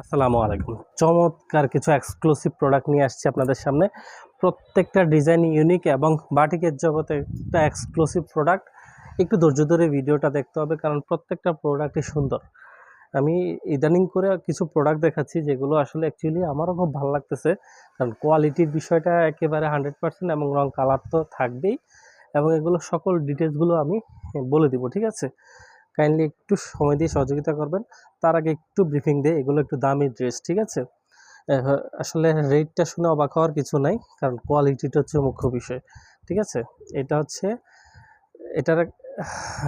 আসসালামু আলাইকুম। চমৎকার কিছু এক্সক্লুসিভ প্রোডাক্ট নিয়ে আসছি আপনাদের সামনে। প্রত্যেকটা ডিজাইন ইউনিক এবং বাটিকের জগতে একটা এক্সক্লুসিভ প্রোডাক্ট একটু ধৈর্য ধরে ভিডিওটা দেখতে হবে, কারণ প্রত্যেকটা প্রোডাক্টই সুন্দর। আমি ইদানিং করে কিছু প্রোডাক্ট দেখাচ্ছি, যেগুলো আসলে অ্যাকচুয়ালি আমারও খুব ভালো লাগতেছে। কারণ কোয়ালিটির বিষয়টা একেবারে হান্ড্রেড পার্সেন্ট এবং রং কালার তো থাকবেই। এবং এগুলো সকল ডিটেলসগুলো আমি বলে দিব, ঠিক আছে? কাইন্ডলি একটু সময় দিয়ে সহযোগিতা করবেন। তার আগে একটু ব্রিফিং দেয় এগুলো একটু দামি ড্রেস ঠিক আছে? আসলে রেটটা শুনে অবাক হওয়ার কিছু নাই, কারণ কোয়ালিটিটা হচ্ছে মুখ্য বিষয়, ঠিক আছে? এটা হচ্ছে, এটার এক-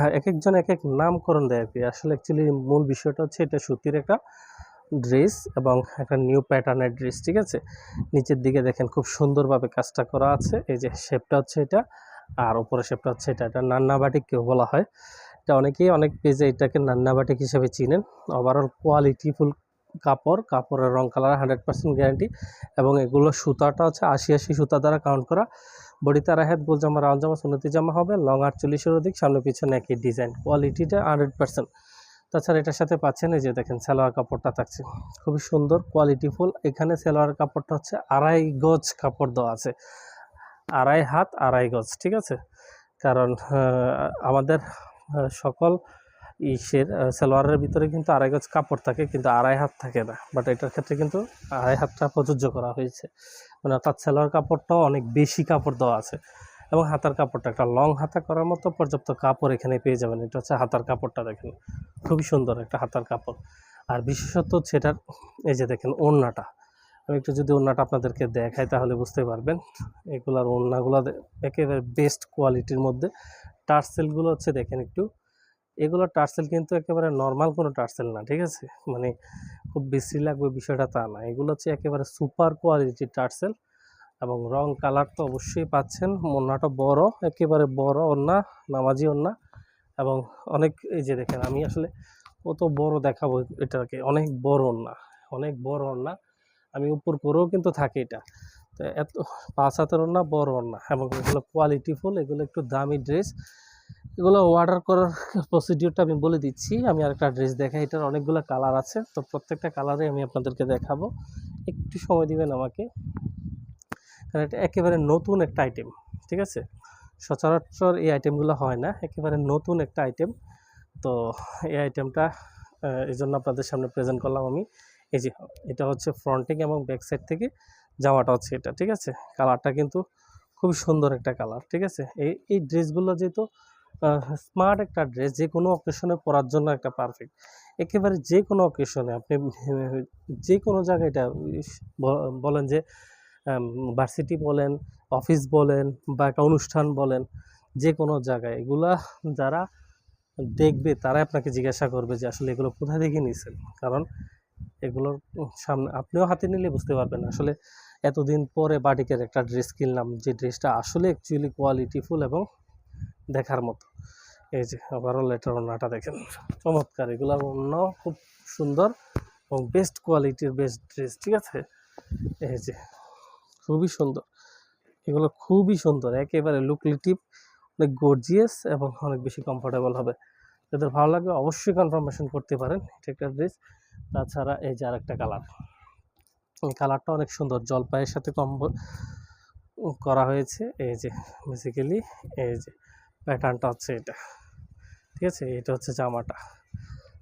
এক একজন এক এক নামকরণ দেয় আর কি। আসলে অ্যাকচুয়ালি মূল বিষয়টা হচ্ছে এটা সুতির একটা ড্রেস এবং একটা নিউ প্যাটার্নের ড্রেস ঠিক আছে? নিচের দিকে দেখেন খুব সুন্দরভাবে কাজটা করা আছে। এই যে শেপটা হচ্ছে এটা, আর উপরে শেপটা হচ্ছে এটা। এটা নান্না বাটিক কেউ বলা হয়। এটা অনেকেই অনেক পেজে এটাকে নান্না বাটিক হিসেবে চিনেন। ওভারঅল কোয়ালিটিফুল কাপড়, কাপড়ের রং কালার হান্ড্রেড পার্সেন্ট গ্যারান্টি এবং এগুলো সুতাটা হচ্ছে আশি আশি সুতা দ্বারা কাউন্ট করা। বডি তারা হেড গোল জামা, রাউন্ড জামা সুনতি জামা হবে লং আটচল্লিশের অধিক, সামনে পিছনে একই ডিজাইন কোয়ালিটিটা হান্ড্রেড পার্সেন্ট তাছাড়া এটার সাথে পাচ্ছেন এই যে দেখেন সালোয়ার কাপড়টা থাকছে। খুবই সুন্দর কোয়ালিটিফুল এখানে সালোয়ার কাপড়টা হচ্ছে আড়াই গজ কাপড় দেওয়া আছে। আড়াই হাত, আড়াই গজ, ঠিক আছে? কারণ আমাদের সকল ইসের সালোয়ারের ভিতরে কিন্তু আড়াই গজ কাপড় থাকে, কিন্তু আড়াই হাত থাকে না। বাট এটার ক্ষেত্রে কিন্তু আড়াই হাতটা প্রযোজ্য করা হয়েছে। মানে অর্থাৎ সালোয়ার কাপড়টাও অনেক বেশি কাপড় দেওয়া আছে। এবং হাতার কাপড়টা, একটা লং হাতা করার মতো পর্যাপ্ত কাপড় এখানে পেয়ে যাবেন। এটা হচ্ছে হাতার কাপড়টা দেখেন। খুবই সুন্দর একটা হাতার কাপড়। আর বিশেষত সেটার, এই যে দেখেন ওড়নাটা। আমি একটু যদি ওড়নাটা আপনাদেরকে দেখাই তাহলে বুঝতে পারবেন। এগুলার ওড়নাগুলো একেবারে বেস্ট কোয়ালিটির মধ্যে। টার্সেলগুলো হচ্ছে দেখেন একটু। এগুলো টার্সেল কিন্তু একেবারে নর্মাল কোনো টার্সেল না, ঠিক আছে? মানে খুব বেশি লাগবে বিষয়টা তা না। এগুলো হচ্ছে একেবারে সুপার কোয়ালিটির টার্সেল এবং রং কালার তো অবশ্যই পাচ্ছেন। ওড়নাটা বড়, একেবারে বড় ওড়না, নামাজি ওড়না এবং অনেক এই যে দেখেন, আমি আসলে কত বড় দেখাবো এটাকে। অনেক বড় ওড়না, অনেক বড় ওড়না। আমি উপর করেও কিন্তু থাকে এটা। তো এত, পাঁচ হাতের না বড় ওড়না এবং এগুলো কোয়ালিটিফুল এগুলো একটু দামি ড্রেস এগুলো অর্ডার করার প্রসিডিওরটা আমি বলে দিচ্ছি। আমি আরেকটা ড্রেস দেখাই, এটার অনেকগুলো কালার আছে। তো প্রত্যেকটা কালারে আমি আপনাদেরকে দেখাবো। একটু সময় দিবেন আমাকে। কারণ এটা একেবারে নতুন একটা আইটেম ঠিক আছে? সচরাচর এই আইটেমগুলো হয় না, একেবারে নতুন একটা আইটেম তো এই আইটেমটা এই জন্য আপনাদের সামনে প্রেজেন্ট করলাম আমি। এই যে, এটা হচ্ছে ফ্রন্টিং এবং ব্যাক সাইড থেকে জামাটা হচ্ছে এটা, ঠিক আছে? কালারটা কিন্তু খুবই সুন্দর একটা কালার ঠিক আছে? এই এই ড্রেসগুলো যেহেতু স্মার্ট একটা ড্রেস যে কোনো অকেশনে পরার জন্য একটা পারফেক্ট একেবারে যে কোনো অকেশনে আপনি, যে কোনো জায়গায় এটা বলেন যে ভার্সিটি বলেন অফিস বলেন বা একটা অনুষ্ঠান বলেন, যে কোনো জায়গায় এগুলা যারা দেখবে তারাই আপনাকে জিজ্ঞাসা করবে যে আসলে এগুলো কোথা থেকে নিয়েছেন কারণ এগুলোর সামনে, আপনিও হাতে নিলে বুঝতে পারবেন। আসলে এতদিন পরে বাটিকের একটা ড্রেস কিনলাম, যে ড্রেসটা আসলে অ্যাকচুয়ালি কোয়ালিটিফুল এবং দেখার মতো। এই যে ওভারঅল এটার ওনাটা দেখেন। চমৎকার, এগুলোর ওড়নাও খুব সুন্দর এবং বেস্ট কোয়ালিটির বেস্ট ড্রেস ঠিক আছে? এই যে, খুবই সুন্দর। এগুলো খুবই সুন্দর, একেবারে লুকলিটিভ অনেক গর্জিয়াস এবং অনেক বেশি কমফোর্টেবল হবে। যাদের ভালো লাগবে অবশ্যই কনফার্মেশন করতে পারেন, এটা একটা ড্রেস তাছাড়া এই যে আরেকটা কালার। কালারটা অনেক সুন্দর। জলপাইয়ের সাথে কম করা হয়েছে। এই যে বেসিক্যালি এই যে প্যাটার্নটা হচ্ছে এটা। ঠিক আছে? এটা হচ্ছে জামাটা।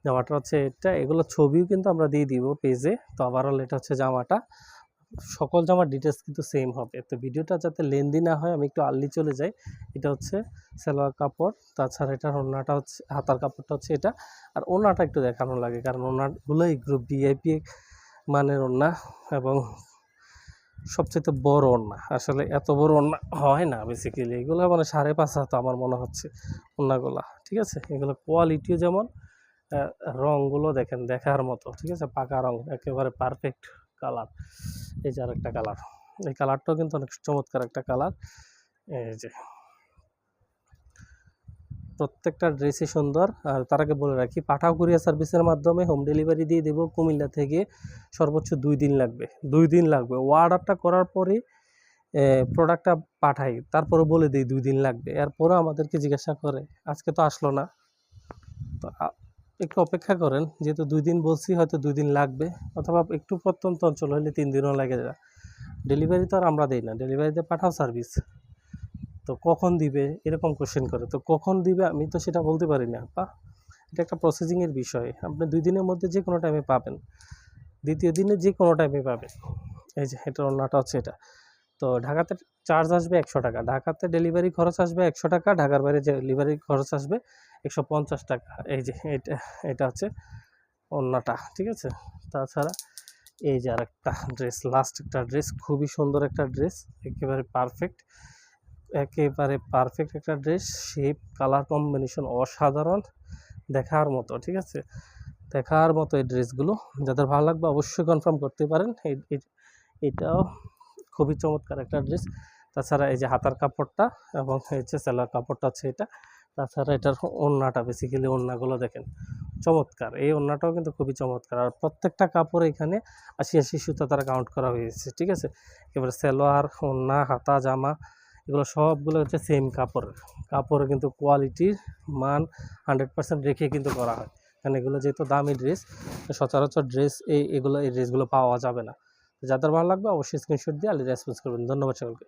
জামাটা হচ্ছে এটা। এগুলো ছবিও কিন্তু আমরা দিয়ে দিব পেজে তো ওভারঅল এটা হচ্ছে জামাটা। সকল জামার ডিটেলস কিন্তু সেম হবে। তো ভিডিওটা যাতে লেন্দি না হয়, আমি একটু আর্লি চলে যাই। এটা হচ্ছে সালোয়ার কাপড়, তাছাড়া এটার ওড়নাটা হচ্ছে, হাতার কাপড়টা হচ্ছে এটা। আর ওড়নাটা একটু দেখানো লাগে, কারণ ওনারগুলোই গ্রুপ ভিআইপি মানের ওড়না এবং সবচেয়ে বড় ওড়না। আসলে এত বড় ওড়না হয় না বেসিক্যালি এগুলো মানে সাড়ে পাঁচ হাত আমার মনে হচ্ছে ওড়নাগুলা, ঠিক আছে? এগুলো কোয়ালিটিও যেমন রঙগুলো দেখেন, দেখার মতো, ঠিক আছে? পাকা রং, একেবারে পারফেক্ট কালার। এই যে আরেকটা কালার। এই কালারটাও কিন্তু অনেক চমৎকার একটা কালার। এই যে। প্রত্যেকটা ড্রেসই সুন্দর। আর তার আগে বলে রাখি, পাঠাও কুরিয়ার সার্ভিসের মাধ্যমে হোম ডেলিভারি দিয়ে দেবো। কুমিল্লা থেকে সর্বোচ্চ দুই দিন লাগবে। দুই দিন লাগবে। অর্ডারটা করার পরে প্রোডাক্টটা পাঠাই। তারপরে বলে দিই দুই দিন লাগবে। এরপরে আমাদেরকে জিজ্ঞাসা করে। আজকে তো আসলো না। তো একটু অপেক্ষা করেন, যেহেতু দুই দিন বলছি, হয়তো দুই দিন লাগবে, অথবা একটু প্রত্যন্ত অঞ্চল হলে তিন দিনও লাগে যায়। ডেলিভারি তো আর আমরা দিই না ডেলিভারিতে পাঠাও সার্ভিস তো কখন দিবে, এরকম কোশ্চেন করে। তো কখন দিবে, আমি তো সেটা বলতে পারি না বা এটা একটা প্রসেসিংয়ের বিষয়। আপনি দুই দিনের মধ্যে যে কোনো টাইমে পাবেন। দ্বিতীয় দিনে যে কোনো টাইমে পাবেন। এই যে, এটা অন্যটা হচ্ছে এটা। তো ঢাকাতে চার্জ আসবে একশো টাকা। ঢাকাতে ডেলিভারি খরচ আসবে একশো টাকা, ঢাকার বাইরে ডেলিভারি খরচ আসবে একশো পঞ্চাশ টাকা। এই যে এটা এটা হচ্ছে অন্যটা ঠিক আছে? তাছাড়া এই যে আরেকটা ড্রেস লাস্ট একটা ড্রেস খুবই সুন্দর একটা ড্রেস একেবারে পারফেক্ট একেবারে পারফেক্ট একটা ড্রেস শেপ কালার কম্বিনেশন অসাধারণ দেখার মতো, ঠিক আছে? দেখার মতো এই ড্রেসগুলো যাদের ভালো লাগবে অবশ্যই কনফার্ম করতে পারেন। এটাও খুবই চমৎকার একটা ড্রেস। তাছাড়া এই যে হাতার কাপড়টা এবং যে সেলার কাপড়টা আছে এটা। তাছাড়া এটার ওড়নাটা বেসিক্যালি ওড়নাগুলো দেখেন, চমৎকার। এই ওড়নাটাও কিন্তু খুবই চমৎকার। আর প্রত্যেকটা কাপড় এখানে আশি আশি সুতা তারা কাউন্ট করা হয়েছে, ঠিক আছে? এবারে সেলোয়ার ওড়না হাতা, জামা, এগুলো সবগুলো হচ্ছে সেম কাপড়ের কাপড়ের কিন্তু কোয়ালিটির মান হান্ড্রেড পার্সেন্ট রেখে কিন্তু করা হয়। কারণ এগুলো যেহেতু দামি ড্রেস, সচরাচর ড্রেস এই, এগুলো, এই ড্রেসগুলো পাওয়া যাবে না। যাদের ভালো লাগবে অবশ্যই স্ক্রিনশট দিয়ে আলি রেসপন্স করবেন। ধন্যবাদ সকলকে।